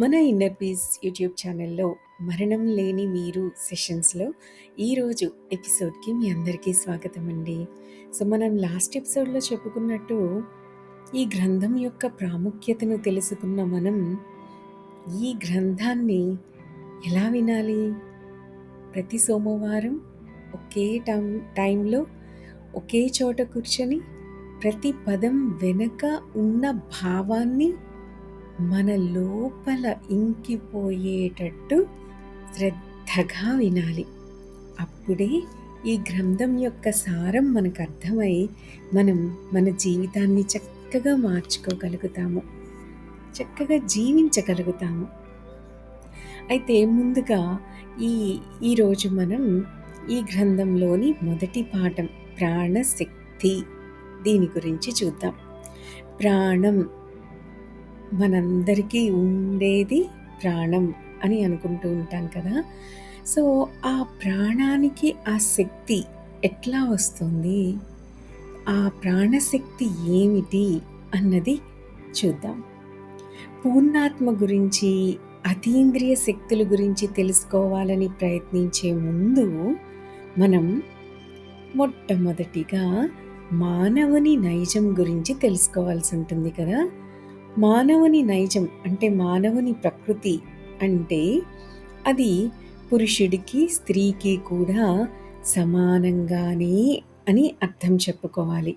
మన inner peace YouTube ఛానల్లో మరణం లేని మీరు సెషన్స్లో ఈరోజు ఎపిసోడ్కి మీ అందరికీ స్వాగతం అండి. సో మనం లాస్ట్ ఎపిసోడ్లో చెప్పుకున్నట్టు ఈ గ్రంథం యొక్క ప్రాముఖ్యతను తెలుసుకున్న మనం ఈ గ్రంథాన్ని ఎలా వినాలి? ప్రతి సోమవారం ఒకే టైం టైంలో ఒకే చోట కూర్చొని ప్రతి పదం వెనక ఉన్న భావాన్ని మన లోపల ఇంకిపోయేటట్టు శ్రద్ధగా వినాలి. అప్పుడే ఈ గ్రంథం యొక్క సారం మనకు అర్థమై మనం మన జీవితాన్ని చక్కగా మార్చుకోగలుగుతాము. చక్కగా జీవించగలుగుతాము. అయితే ముందుగా ఈ ఈరోజు మనం ఈ గ్రంథంలోని మొదటి పాఠం ప్రాణశక్తి దీని గురించి చూద్దాం. ప్రాణం మనందరికీ ఉండేది ప్రాణం అని అనుకుంటూ ఉంటాం కదా. సో ఆ ప్రాణానికి ఆ శక్తి ఎట్లా వస్తుంది? ఆ ప్రాణశక్తి ఏమిటి అన్నది చూద్దాం. పూర్ణాత్మ గురించి అతీంద్రియ శక్తుల గురించి తెలుసుకోవాలని ప్రయత్నించే ముందు మనం మొట్టమొదటిగా మానవుని నైజం గురించి తెలుసుకోవాల్సి ఉంటుంది కదా. మానవుని నైజం అంటే మానవుని ప్రకృతి అంటే అది పురుషుడికి స్త్రీకి కూడా సమానంగానే అని అర్థం చెప్పుకోవాలి.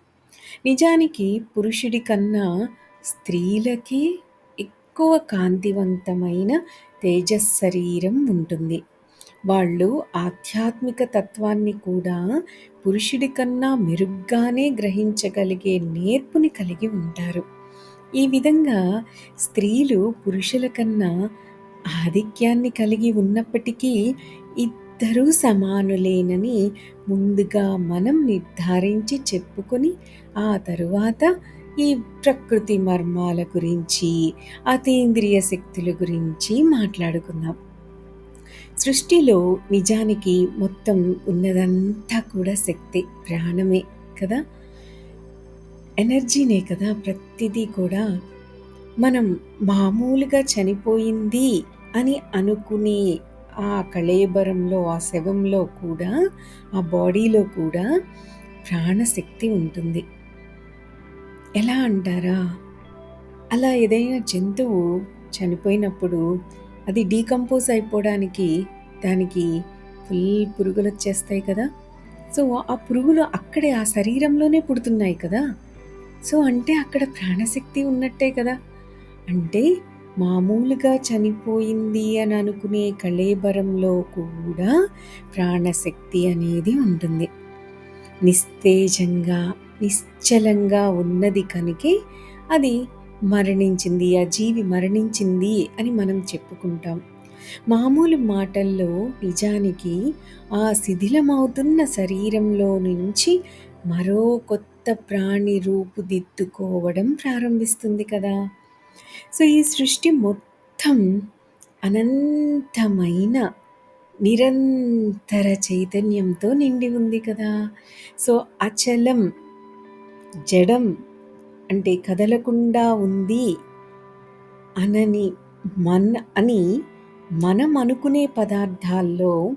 నిజానికి పురుషుడి కన్నా స్త్రీలకే ఎక్కువ కాంతివంతమైన తేజశరీరం ఉంటుంది. వాళ్ళు ఆధ్యాత్మిక తత్వాన్ని కూడా పురుషుడి కన్నా మెరుగ్గానే గ్రహించగలిగే నేర్పుని కలిగి ఉంటారు. ఈ విధంగా స్త్రీలు పురుషుల కన్నా ఆధిక్యాన్ని కలిగి ఉన్నప్పటికీ ఇద్దరూ సమానులేనని ముందుగా మనం నిర్ధారించి చెప్పుకొని ఆ తరువాత ఈ ప్రకృతి మర్మాల గురించి అతీంద్రియ శక్తుల గురించి మాట్లాడుకుందాం. సృష్టిలో నిజానికి మొత్తం ఉన్నదంతా కూడా శక్తి ప్రాణమే కదా? ఎనర్జీనే కదా ప్రతిదీ కూడా. మనం మామూలుగా చనిపోయింది అని అనుకునే ఆ కళేబరంలో ఆ శవంలో కూడా ఆ బాడీలో కూడా ప్రాణశక్తి ఉంటుంది. ఎలా అంటారా? అలా ఏదైనా జంతువు చనిపోయినప్పుడు అది డీకంపోజ్ అయిపోవడానికి దానికి ఫుల్ పురుగులు వచ్చేస్తాయి కదా. సో ఆ పురుగులు అక్కడే ఆ శరీరంలోనే పుడుతున్నాయి కదా. సో అంటే అక్కడ ప్రాణశక్తి ఉన్నట్టే కదా. అంటే మామూలుగా చనిపోయింది అని అనుకునే కళేబరంలో కూడా ప్రాణశక్తి అనేది ఉంటుంది. నిస్తేజంగా నిశ్చలంగా ఉన్నది కనుకే అది మరణించింది ఆ జీవి మరణించింది అని మనం చెప్పుకుంటాం. మామూలు మాటల్లో నిజానికి ఆ శిథిలమవుతున్న శరీరంలో నుంచి మరో కొత్త ప్రాణి రూపుదిద్దుకోవడం ప్రారంభిస్తుంది కదా. సో ఈ సృష్టి మొత్తం అనంతమైన నిరంతర చైతన్యంతో నిండి ఉంది కదా. సో అచలం జడం అంటే కదలకుండా ఉంది అనని మన అని మనం అనుకునే పదార్థాల్లో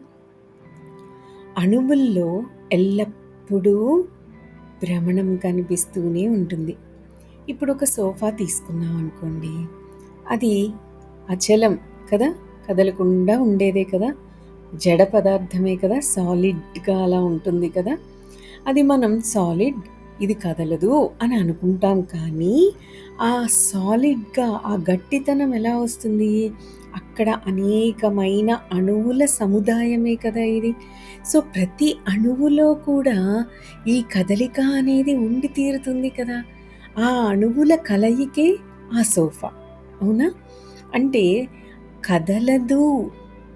అణువుల్లో ఎల్లప్పుడూ భ్రమణం కనిపిస్తూనే ఉంటుంది. ఇప్పుడు ఒక సోఫా తీసుకున్నాం అనుకోండి. అది అచలం కదా? కదలకుండా ఉండేదే కదా? జడ పదార్థమే కదా? సాలిడ్గా అలా ఉంటుంది కదా? అది మనం సాలిడ్ ఇది కదలదు అని అనుకుంటాం కానీ ఆ సాలిడ్గా ఆ గట్టితనం ఎలా వస్తుంది? అక్కడ అనేకమైన అణువుల సముదాయమే కదా ఇది. సో ప్రతి అణువులో కూడా ఈ కదలిక అనేది ఉండి తీరుతుంది కదా. ఆ అణువుల కలయికే ఆ సోఫా అవునా? అంటే కదలదు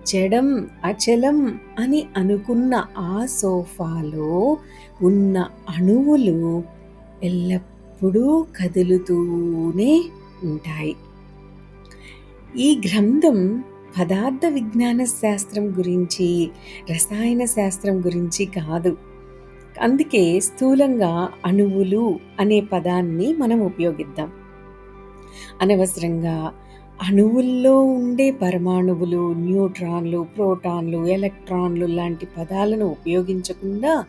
జడం అచలం అని అనుకున్న ఆ సోఫాలో ఉన్న అణువులు ఎల్లప్పుడూ కదులుతూనే ఉంటాయి. ఈ గ్రంథం పదార్థ విజ్ఞాన శాస్త్రం గురించి రసాయన శాస్త్రం గురించి కాదు అందుకే స్థూలంగా అణువులు అనే పదాన్ని మనం ఉపయోగిద్దాం అనవసరంగా అణువుల్లో ఉండే పరమాణువులు, న్యూట్రాన్లు, ప్రోటాన్లు, ఎలక్ట్రాన్లు లాంటి పదాలను ఉపయోగించకుండా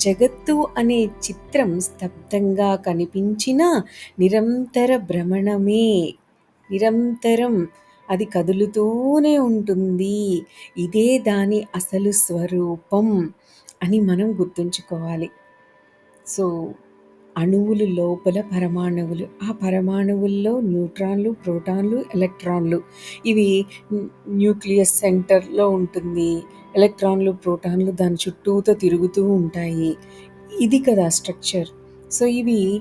జగత్తు అనే చిత్రం స్తబ్దంగా కనిపించిన నిరంతర భ్రమణమే. నిరంతరం అది కదులుతూనే ఉంటుంది. ఇదే దాని అసలు స్వరూపం అని మనం గుర్తుంచుకోవాలి. సో అణువులు లోపల పరమాణువులు. ఆ పరమాణువుల్లో న్యూట్రాన్లు ప్రోటాన్లు ఎలక్ట్రాన్లు. ఇవి న్యూక్లియస్ సెంటర్లో ఉంటుంది. ఎలక్ట్రాన్లు ప్రోటాన్లు దాని చుట్టూతో తిరుగుతూ ఉంటాయి. ఇది కదా స్ట్రక్చర్. సో ఇవి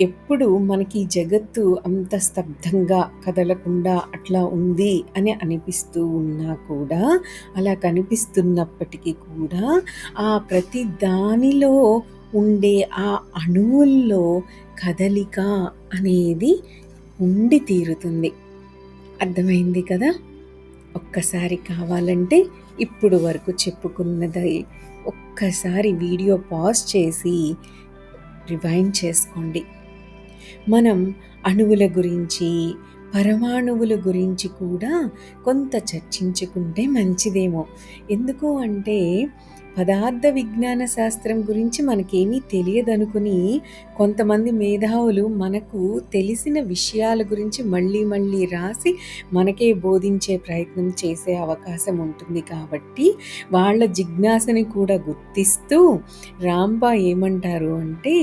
ఎప్పుడు మనకి జగత్తు అంత స్తబ్దంగా కదలకుండా అట్లా ఉంది అని అనిపిస్తూ ఉన్నా కూడా అలా కనిపిస్తున్నప్పటికీ కూడా ఆ ప్రతి దానిలో ఉండే ఆ అణువుల్లో కదలిక అనేది ఉండి తీరుతుంది. అర్థమైంది కదా? ఒక్కసారి కావాలంటే ఇప్పుడు వరకు చెప్పుకున్నది ఒక్కసారి వీడియో పాజ్ చేసి రివైండ్ చేసుకోండి. మనం అణువుల గురించి పరమాణువుల గురించి కూడా కొంత చర్చించుకుంటే మంచిదేమో. ఎందుకు అంటే పదార్థ విజ్ఞాన శాస్త్రం గురించి మనకేమీ తెలియదనుకుని కొంతమంది మేధావులు మనకు తెలిసిన విషయాల గురించి మళ్ళీ మళ్ళీ రాసి మనకే బోధించే ప్రయత్నం చేసే అవకాశం ఉంటుంది కాబట్టి వాళ్ళ జిజ్ఞాసని కూడా గుర్తిస్తూ రాంబా ఏమంటారు అంటే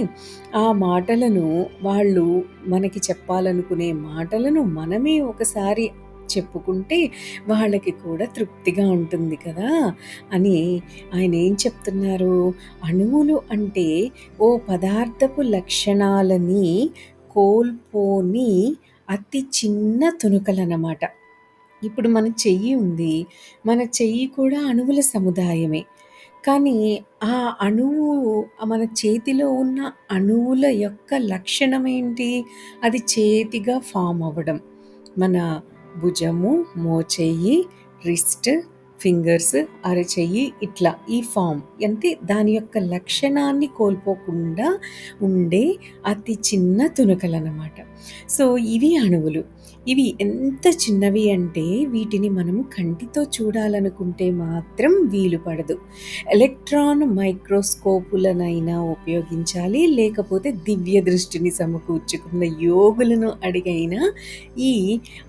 ఆ మాటలను వాళ్ళు మనకి చెప్పాలనుకునే మాటలను మనమే ఒకసారి చెప్పుకుంటే వాళ్ళకి కూడా తృప్తిగా ఉంటుంది కదా అని ఆయన ఏం చెప్తున్నారు? అణువులు అంటే ఓ పదార్థపు లక్షణాలని కోల్పోని అతి చిన్న తునుకలన్నమాట ఇప్పుడు మన చెయ్యి ఉంది. మన చెయ్యి కూడా అణువుల సముదాయమే. కానీ ఆ అణువు మన చేతిలో ఉన్న అణువుల యొక్క లక్షణం ఏంటి? అది చేతిగా ఫామ్ అవ్వడం. మన భుజము మోచెయ్యి రిస్ట్ ఫింగర్స్ అరచెయ్యి ఇట్లా ఈ ఫామ్ అంటే దాని యొక్క లక్షణాన్ని కోల్పోకుండా ఉండే అతి చిన్న తునకలన్నమాట. సో ఇవి అణువులు. ఇవి ఎంత చిన్నవి అంటే వీటిని మనం కంటితో చూడాలనుకుంటే మాత్రం వీలు పడదు. ఎలక్ట్రాన్ మైక్రోస్కోపులనైనా ఉపయోగించాలి లేకపోతే దివ్య దృష్టిని సమకూర్చుకున్న యోగులను అడిగైనా ఈ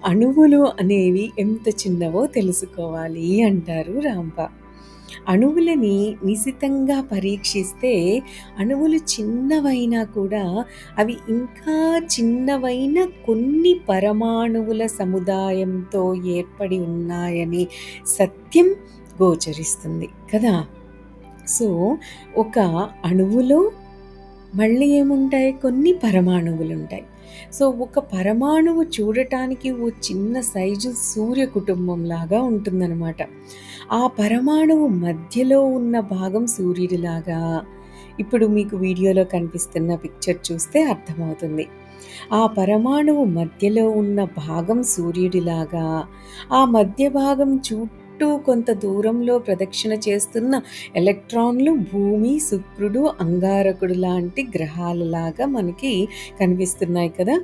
అణువులు అనేవి ఎంత చిన్నవో తెలుసుకోవాలి అంటారు రాంప. అణువులని నిశితంగా పరీక్షిస్తే అణువులు చిన్నవైనా కూడా అవి ఇంకా చిన్నవైన కొన్ని పరమాణువుల సముదాయంతో ఏర్పడి ఉన్నాయని సత్యం గోచరిస్తుంది కదా? సో ఒక అణువులో మళ్ళీ ఏముంటాయి? కొన్ని పరమాణువులు ఉంటాయి సో ఒక పరమాణువు చూడటానికి ఓ చిన్న సైజు సూర్య కుటుంబం లాగా ఉంటుందన్నమాట. ఆ పరమాణువు మధ్యలో ఉన్న భాగం సూర్యుడిలాగా ఇప్పుడు మీకు వీడియోలో కనిపిస్తున్న పిక్చర్ చూస్తే అర్థమవుతుంది. ఆ పరమాణువు మధ్యలో ఉన్న భాగం సూర్యుడిలాగా ఆ మధ్య భాగం చూ చుట్టూ కొంత దూరంలో ప్రదక్షిణ చేస్తున్న ఎలక్ట్రాన్లు భూమి శుక్రుడు అంగారకుడు లాంటి గ్రహాలలాగా మనకి కనిపిస్తున్నాయి కదా.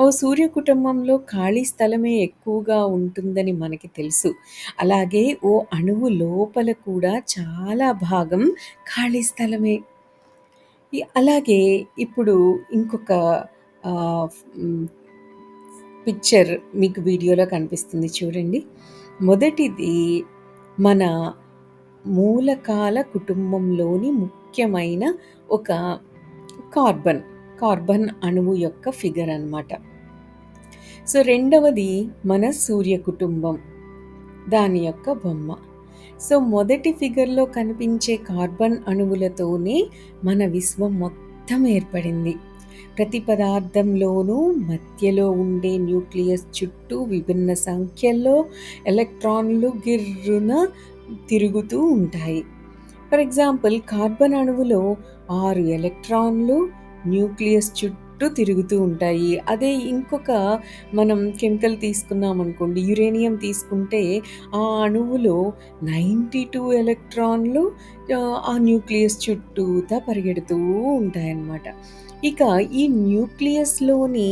ఓ సూర్య కుటుంబంలో ఖాళీ స్థలమే ఎక్కువగా ఉంటుందని మనకి తెలుసు. అలాగే ఓ అణువు లోపల కూడా చాలా భాగం ఖాళీ స్థలమే. అలాగే ఇప్పుడు ఇంకొక పిక్చర్ మీకు వీడియోలో కనిపిస్తుంది చూడండి. మొదటిది మన మూలకాల కుటుంబంలోని ముఖ్యమైన ఒక కార్బన్ కార్బన్ అణువు యొక్క ఫిగర్ అనమాట సో రెండవది మన సూర్య కుటుంబం దాని యొక్క బొమ్మ. సో మొదటి ఫిగర్లో కనిపించే కార్బన్ అణువులతోనే మన విశ్వం మొత్తం ఏర్పడింది. ప్రతి పదార్థంలోనూ మధ్యలో ఉండే న్యూక్లియస్ చుట్టూ విభిన్న సంఖ్యల్లో ఎలక్ట్రాన్లు గిర్రున తిరుగుతూ ఉంటాయి. ఫర్ ఎగ్జాంపుల్ కార్బన్ అణువులో ఆరు ఎలక్ట్రాన్లు న్యూక్లియస్ చుట్టూ చుట్టూ తిరుగుతూ ఉంటాయి. అదే ఇంకొక మనం కెమికల్ తీసుకున్నాం అనుకోండి యురేనియం తీసుకుంటే ఆ అణువులో నైంటీ టూ ఎలక్ట్రాన్లు ఆ న్యూక్లియస్ చుట్టూతా పరిగెడుతూ ఉంటాయన్నమాట. ఇక ఈ న్యూక్లియస్లోని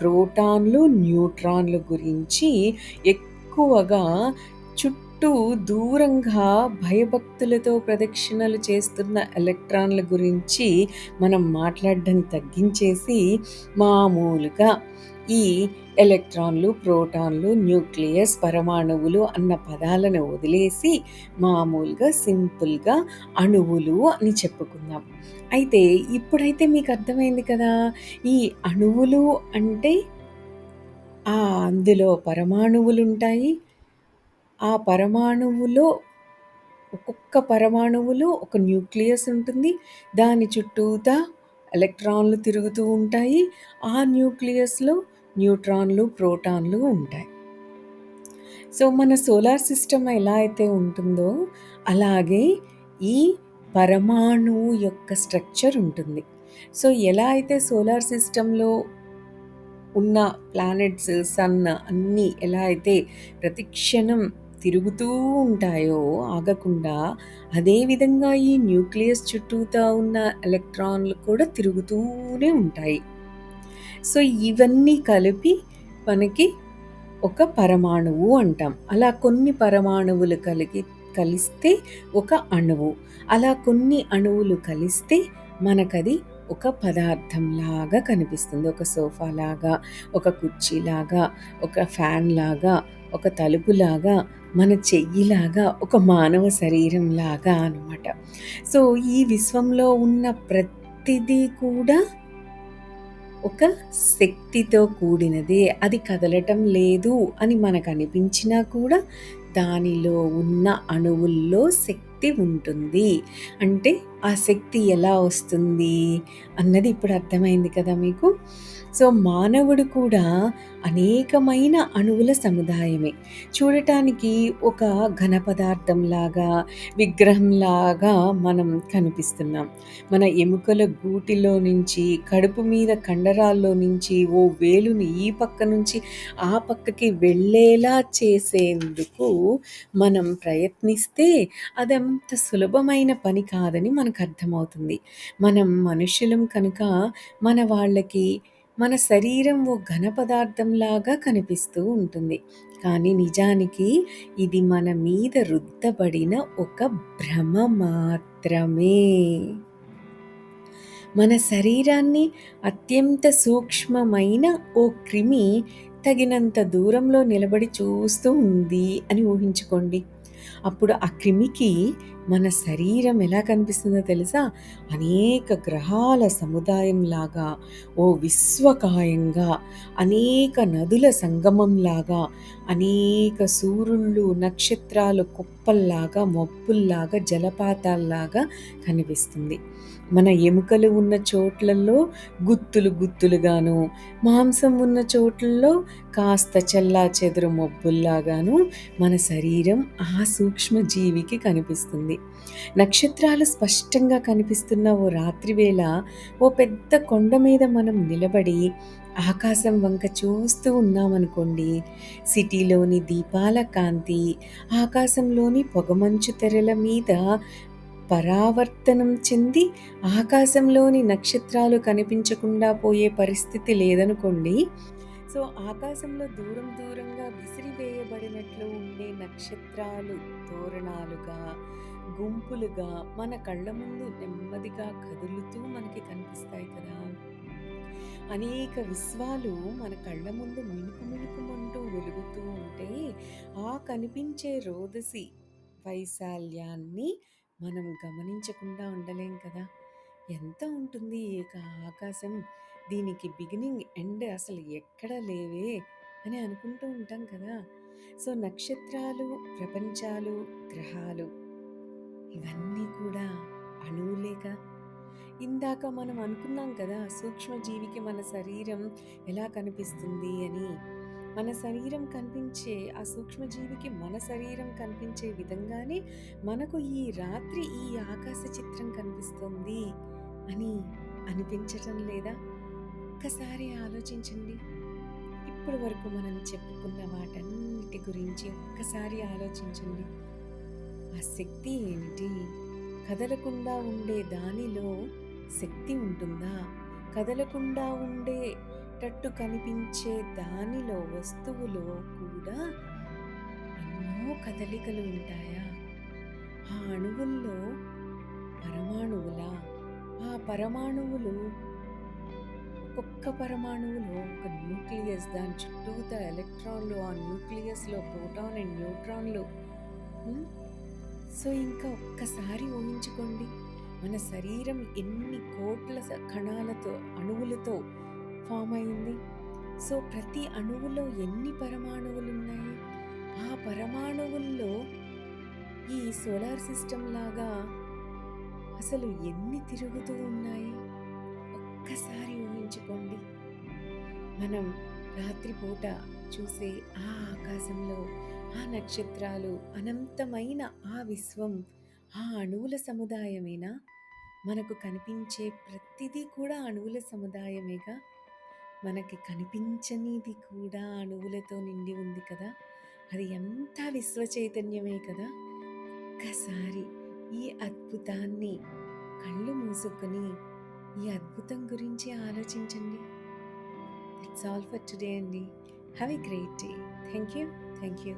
ప్రోటాన్లు, న్యూట్రాన్లు గురించి ఎక్కువగా చుట్టూ దూరంగా భయభక్తులతో ప్రదక్షిణలు చేస్తున్న ఎలక్ట్రాన్ల గురించి మనం మాట్లాడడం తగ్గించేసి మామూలుగా ఈ ఎలక్ట్రాన్లు, ప్రోటాన్లు, న్యూక్లియస్, పరమాణువులు అన్న పదాలను వదిలేసి మామూలుగా సింపుల్‌గా అణువులు అని చెప్పుకుందాం. అయితే ఇప్పుడైతే మీకు అర్థమైంది కదా! ఈ అణువులు అంటే అందులో పరమాణువులు ఉంటాయి ఆ పరమాణువులో ఒక్కొక్క పరమాణువులో ఒక న్యూక్లియస్ ఉంటుంది. దాని చుట్టూతా ఎలక్ట్రాన్లు తిరుగుతూ ఉంటాయి. ఆ న్యూక్లియస్‌లో న్యూట్రాన్లు, ప్రోటాన్లు ఉంటాయి. సో, మన సోలార్ సిస్టమ్ ఎలా అయితే ఉంటుందో, అలాగే ఈ పరమాణువు యొక్క స్ట్రక్చర్ ఉంటుంది. సో, ఎలా అయితే సోలార్ సిస్టంలో ఉన్న ప్లానెట్స్, సన్ అన్నీ ఎలా అయితే ప్రతిక్షణం తిరుగుతూ ఉంటాయో ఆగకుండా, అదే విధంగా ఈ న్యూక్లియస్ చుట్టూతా ఉన్న ఎలక్ట్రాన్లు కూడా తిరుగుతూనే ఉంటాయి. సో, ఇవన్నీ కలిపి మనకి ఒక పరమాణువు అంటాం. అలా కొన్ని పరమాణువులు కలిగి కలిస్తే ఒక అణువు. అలా కొన్ని అణువులు కలిస్తే మనకది ఒక పదార్థం లాగా కనిపిస్తుంది. ఒక సోఫా లాగా ఒక కుర్చీలాగా, ఒక ఫ్యాన్ లాగా ఒక తలుపులాగా, మన చెయ్యిలాగా, ఒక మానవ శరీరంలాగా అనమాట. సో, ఈ విశ్వంలో ఉన్న ప్రతిదీ కూడా ఒక శక్తితో కూడినదే. అది కదలటం లేదు అని మనకు అనిపించినా కూడా దానిలో ఉన్న అణువుల్లో శక్తి ఉంటుంది. అంటే ఆ శక్తి ఎలా వస్తుంది అన్నది ఇప్పుడు అర్థమైంది కదా మీకు. సో, మానవుడు కూడా అనేకమైన అణువుల సముదాయమే. చూడటానికి ఒక ఘన పదార్థంలాగా, విగ్రహంలాగా మనం కనిపిస్తున్నాం. మన ఎముకల గూటిలో నుంచి, కడుపు మీద కండరాల్లో నుంచి ఓ వేలుని ఈ పక్క నుంచి ఆ పక్కకి వెళ్ళేలా చేసేందుకు మనం ప్రయత్నిస్తే అదంత సులభమైన పని కాదని మనకు అర్థమవుతుంది మనం మనుషులం కనుక మన వాళ్ళకి మన శరీరం ఓ ఘన పదార్థంలాగా కనిపిస్తూ ఉంటుంది. కానీ నిజానికి ఇది మన మీద రుద్దబడిన ఒక భ్రమ మాత్రమే. మన శరీరాన్ని అత్యంత సూక్ష్మమైన ఓ క్రిమి తగినంత దూరంలో నిలబడి చూస్తూ ఉంది అని ఊహించుకోండి. అప్పుడు ఆ క్రిమికి మన శరీరం ఎలా కనిపిస్తుందో తెలుసా? అనేక గ్రహాల సముదాయంలాగా, ఓ విశ్వకాయంగా, అనేక నదుల సంగమంలాగా, అనేక సూర్యుళ్ళు, నక్షత్రాలు కుప్పల్లాగా, మబ్బుల్లాగా, జలపాతాల్లాగా కనిపిస్తుంది. మన ఎముకలు ఉన్న చోట్లలో గుత్తులు గుత్తులుగాను, మాంసం ఉన్న చోట్లలో కాస్త చెల్లాచెదురు మబ్బుల్లాగాను మన శరీరం ఆ సూక్ష్మ జీవికి కనిపిస్తుంది. నక్షత్రాలు స్పష్టంగా కనిపిస్తున్న ఓ రాత్రివేళ ఓ పెద్ద కొండ మీద మనం నిలబడి ఆకాశం వంక చూస్తూ ఉన్నామనుకోండి, సిటీలోని దీపాల కాంతి, ఆకాశంలోని పొగమంచు తెరల మీద పరావర్తనం చెంది ఆకాశంలోని నక్షత్రాలు కనిపించకుండా పోయే పరిస్థితి లేదనుకోండి. సో, ఆకాశంలో దూరం దూరంగా విసిరివేయబడినట్లు ఉండే నక్షత్రాలు తోరణాలుగా, గుంపులుగా మన కళ్ళ ముందు నెమ్మదిగా కదులుతూ మనకి కనిపిస్తాయి కదా! అనేక విశ్వాలు మన కళ్ళ ముందు మిణుకు మిణుకుమంటూ వెలుగుతూ ఉంటే, ఆ కనిపించే రోదసి వైశాల్యాన్ని మనం గమనించకుండా ఉండలేం కదా! ఎంత ఉంటుంది ఇక ఆకాశం? దీనికి బిగినింగ్, ఎండ్ అసలు ఎక్కడ లేవే అని అనుకుంటూ ఉంటాం కదా! సో, నక్షత్రాలు, ప్రపంచాలు, గ్రహాలు ఇవన్నీ కూడా అణువులేక ఇందాక మనం అనుకున్నాం కదా! సూక్ష్మజీవికి మన శరీరం ఎలా కనిపిస్తుంది అని. మన శరీరం కనిపించే ఆ సూక్ష్మజీవికి మన శరీరం కనిపించే విధంగానే మనకు ఈ రాత్రి ఈ ఆకాశ చిత్రం కనిపిస్తుంది అని అనిపించటం లేదా? ఒక్కసారి ఆలోచించండి. ఇప్పటి వరకు మనం చెప్పుకున్న వాటన్నిటి గురించి ఒక్కసారి ఆలోచించండి. ఆ శక్తి ఏమిటి? కదలకుండా ఉండే దానిలో శక్తి ఉంటుందా? కదలకుండా ఉండే ఉన్నట్టు కనిపించే దానిలో వస్తువులో కూడా ఎన్నో కదలికలు ఉంటాయా? ఆ అణువుల్లో పరమాణువులా? ఆ పరమాణువులు ఒక్కొక్క పరమాణువులో ఒక న్యూక్లియస్ దాని చుట్టూతా ఎలక్ట్రాన్లు ఆ న్యూక్లియస్లో ప్రోటాన్ అండ్ న్యూట్రాన్లు సో ఇంకా ఒక్కసారి ఊహించుకోండి. మన శరీరం ఎన్ని కోట్ల కణాలతో అణువులతో ఫామ్ అయింది. సో ప్రతి అణువులో ఎన్ని పరమాణువులు ఉన్నాయి ఆ పరమాణువుల్లో ఈ సోలార్ సిస్టమ్ లాగా అసలు ఎన్ని తిరుగుతూ ఉన్నాయి? ఒక్కసారి ఊహించుకోండి. మనం రాత్రిపూట చూసే ఆ ఆకాశంలో ఆ నక్షత్రాలు అనంతమైన ఆ విశ్వం ఆ అణువుల సముదాయమేనా? మనకు కనిపించే ప్రతిదీ కూడా అణువుల సముదాయమేగా? మనకి కనిపించనిది కూడా అణువులతో నిండి ఉంది కదా! అది ఎంత విశ్వ చైతన్యమే కదా! ఒక్కసారి ఈ అద్భుతాన్ని కళ్ళు మూసుకొని ఈ అద్భుతం గురించి ఆలోచించండి. ఇట్స్ ఆల్ ఫర్ టుడే అండి. Have a great day thank you thank you